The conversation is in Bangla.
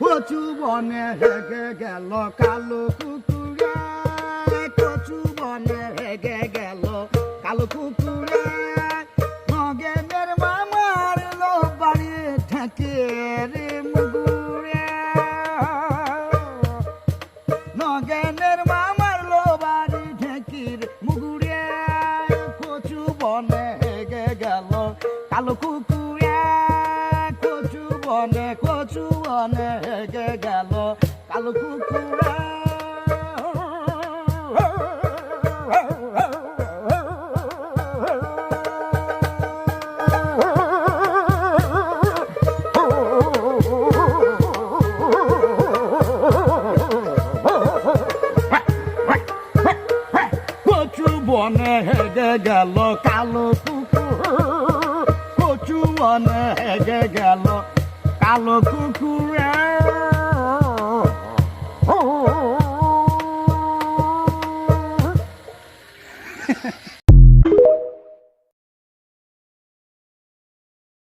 কচু বনে হেগে গেল কালো কুকুরে। কচু বনে হেগে গেল কালো কুকুরে। নগেনের মামার লো বাড়ি ঠেকে রে মুগুরে। নগেনের বাড়ি মুগুরে কচু বনে গেল। কালো কুকুরে কচু বনে কচু বনে গেল। কালো কুকুরে বনে হেগে গেল কালো কুকুর কচু বনে হেগে গেল কালো কুকুরে